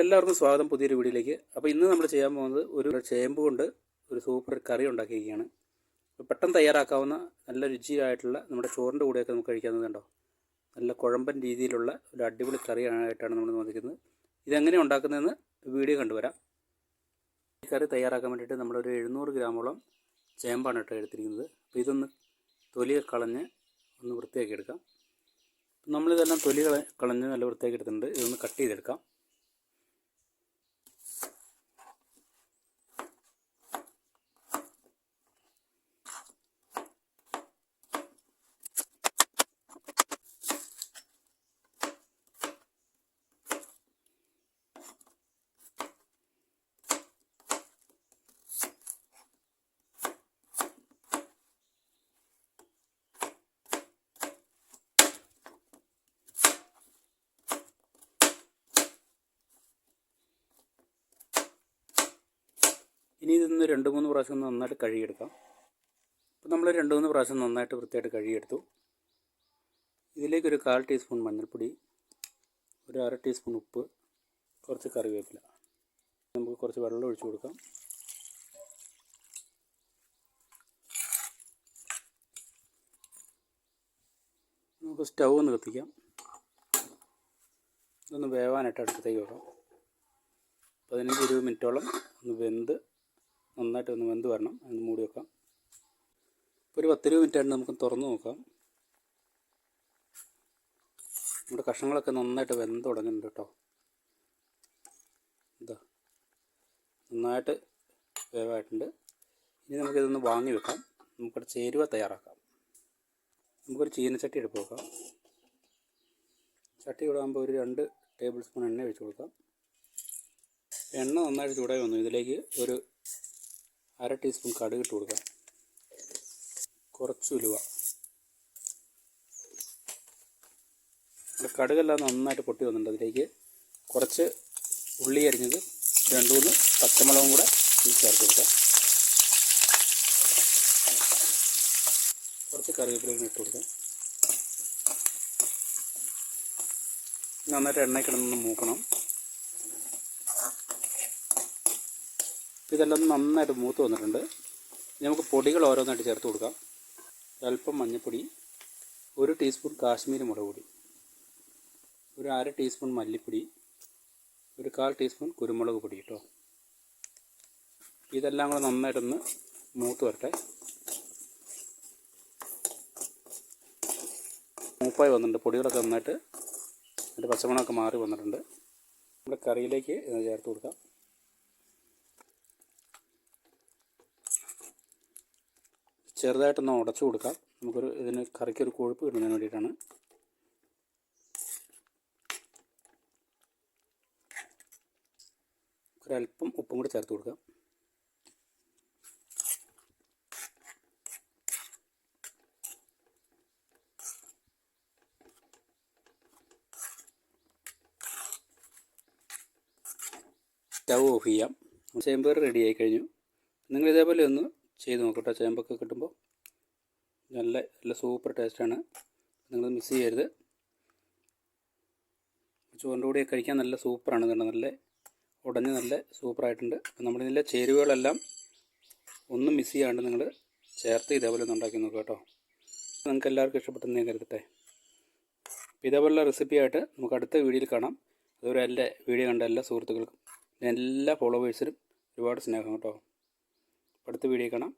എല്ലാവർക്കും സ്വാഗതം പുതിയൊരു വീഡിയോയിലേക്ക്. അപ്പോൾ ഇന്ന് നമ്മൾ ചെയ്യാൻ പോകുന്നത് ഒരു ചേമ്പ് കൊണ്ട് ഒരു സൂപ്പർ കറി ഉണ്ടാക്കിയിരിക്കുകയാണ്. പെട്ടെന്ന് തയ്യാറാക്കാവുന്ന നല്ല രുചിയായിട്ടുള്ള നമ്മുടെ ചോറിന്റെ കൂടെയൊക്കെ നമുക്ക് കഴിക്കാവുന്നതുണ്ടോ നല്ല കുഴമ്പൻ രീതിയിലുള്ള ഒരു അടിപൊളി കറിയായിട്ടാണ് നമ്മൾ വന്നിരിക്കുന്നത്. ഇതെങ്ങനെ ഉണ്ടാക്കുന്നതെന്ന് വീഡിയോ കണ്ടുവരാം. ഈ കറി തയ്യാറാക്കാൻ വേണ്ടിയിട്ട് നമ്മളൊരു എഴുന്നൂറ് ഗ്രാമോളം ചേമ്പാണ് കേട്ടോ എടുത്തിരിക്കുന്നത്. അപ്പോൾ ഇതൊന്ന് തൊലി കളഞ്ഞ് ഒന്ന് വൃത്തിയാക്കി എടുക്കാം. നമ്മളിതെല്ലാം തൊലി കളഞ്ഞ് നല്ല വൃത്തിയാക്കി എടുത്തിട്ടുണ്ട്. ഇതൊന്ന് കട്ട് ചെയ്തെടുക്കാം. ഇനി ഇതൊന്ന് രണ്ട് മൂന്ന് പ്രാവശ്യം നന്നായിട്ട് കഴുകിയെടുക്കാം. അപ്പോൾ നമ്മൾ രണ്ട് മൂന്ന് പ്രാവശ്യം നന്നായിട്ട് വൃത്തിയായിട്ട് കഴുകിയെടുത്തു. ഇതിലേക്ക് ഒരു കാൽ ടീസ്പൂൺ മഞ്ഞൾപ്പൊടി ഒരു അര ടീസ്പൂൺ ഉപ്പ് കുറച്ച് കറിവേപ്പില. നമുക്ക് കുറച്ച് വെള്ളം ഒഴിച്ചു കൊടുക്കാം. നമുക്ക് സ്റ്റൗ ഒന്ന് കത്തിക്കാം. ഇതൊന്ന് വേവാനായിട്ട് അടുത്തേക്ക് വെക്കാം. പതിനഞ്ച് ഇരുപത് മിനിറ്റോളം ഒന്ന് വെന്ത് നന്നായിട്ട് ഒന്ന് വെന്ത് വരണം. അതിന് മൂടി വെക്കാം. ഒരു പത്തിരുപത് മിനിറ്റ് ആയിട്ട് നമുക്ക് തുറന്ന് നോക്കാം. നമ്മുടെ കഷ്ണങ്ങളൊക്കെ നന്നായിട്ട് വെന്ത് തുടങ്ങുന്നുണ്ട് കേട്ടോ. ഇതാ. നന്നായിട്ട് വേവായിട്ടുണ്ട്. ഇനി നമുക്കിതൊന്ന് വാങ്ങി വെക്കാം. നമുക്കൊരു ചേരുവ തയ്യാറാക്കാം. നമുക്കൊരു ചീനച്ചട്ടി എടുപ്പ് വെക്കാം ചട്ടി ഇടാകുമ്പോൾ ഒരു രണ്ട് ടേബിൾ സ്പൂൺ എണ്ണ ഒഴിച്ച് കൊടുക്കാം. എണ്ണ നന്നായിട്ട് ചൂടായി വന്നു. ഇതിലേക്ക് ഒരു അര ടീസ്പൂൺ കടുക് ഇട്ട് കൊടുക്കാം കുറച്ച് ഉലുവ. കടുകെല്ലാം നന്നായിട്ട് പൊട്ടി വന്നിട്ടുണ്ട് അതിലേക്ക്. കുറച്ച് ഉള്ളി അരിഞ്ഞത് രണ്ട് മൂന്ന് പച്ചമുളകും കൂടെ ചേർത്ത് കൊടുക്കാം കുറച്ച് കറിവേപ്പില ഇട്ട് കൊടുക്കാം നന്നായിട്ട് എണ്ണ കിടന്നൊന്ന് മൂക്കണം. ഇതെല്ലാം നന്നായിട്ട് മൂത്ത് വന്നിട്ടുണ്ട്. നമുക്ക് പൊടികൾ ഓരോന്നായിട്ട് ചേർത്ത് കൊടുക്കാം. അല്പം മഞ്ഞൾപ്പൊടി ഒരു ടീസ്പൂൺ കാശ്മീരി മുളക് പൊടി ഒരു അര ടീസ്പൂൺ മല്ലിപ്പൊടി ഒരു കാൽ ടീസ്പൂൺ കുരുമുളക് പൊടി കേട്ടോ. ഇതെല്ലാം കൂടെ നന്നായിട്ടൊന്ന് മൂത്ത് വരട്ടെ. മൂപ്പായി വന്നിട്ടുണ്ട്. പൊടികളൊക്കെ നന്നായിട്ട് അതിന്റെ പച്ചമണമൊക്കെ മാറി വന്നിട്ടുണ്ട്. നമ്മുടെ കറിയിലേക്ക് ചേർത്ത് കൊടുക്കാം. ചെറുതായിട്ടൊന്ന് ഉടച്ചു കൊടുക്കാം. നമുക്കൊരു ഇതിന് കറിക്കൊരു കൊഴുപ്പ് കിട്ടുന്നതിന് വേണ്ടിയിട്ടാണ്. ഒരല്പം ഉപ്പും കൂടി ചേർത്ത് കൊടുക്കാം. സ്റ്റവ് ഓഫ് ചെയ്യാം. ചേമ്പ് റെഡി ആയി കഴിഞ്ഞു. നിങ്ങൾ ഇതേപോലെ ഒന്ന് ചെയ്ത് നോക്കട്ടെ. ചേമ്പൊക്കെ കിട്ടുമ്പോൾ നല്ല നല്ല സൂപ്പർ ടേസ്റ്റാണ് നിങ്ങൾ മിസ് ചെയ്യരുത്. ചോറിന്റെ കൂടെ കഴിക്കാൻ നല്ല സൂപ്പറാണ് കണ്ടത് നല്ല ഉടഞ്ഞ് നല്ല സൂപ്പറായിട്ടുണ്ട് അപ്പം നമ്മളിതിലെ ചേരുവകളെല്ലാം ഒന്നും മിസ് ചെയ്യാണ്ട് നിങ്ങൾ ചേർത്ത് ഇതേപോലെ ഉണ്ടാക്കി നോക്കുക കേട്ടോ. നിങ്ങൾക്ക് എല്ലാവർക്കും ഇഷ്ടപ്പെട്ടെന്ന് ഞാൻ കരുതട്ടെ. ഇതേപോലുള്ള റെസിപ്പിയായിട്ട് നമുക്ക് അടുത്ത വീഡിയോയിൽ കാണാം. അതുപോലെ എന്റെ വീഡിയോ കണ്ട എല്ലാ സുഹൃത്തുക്കൾക്കും എല്ലാ ഫോളോവേഴ്സിനും ഒരുപാട് സ്നേഹം കേട്ടോ. അടുത്ത വീഡിയോ കാണാം.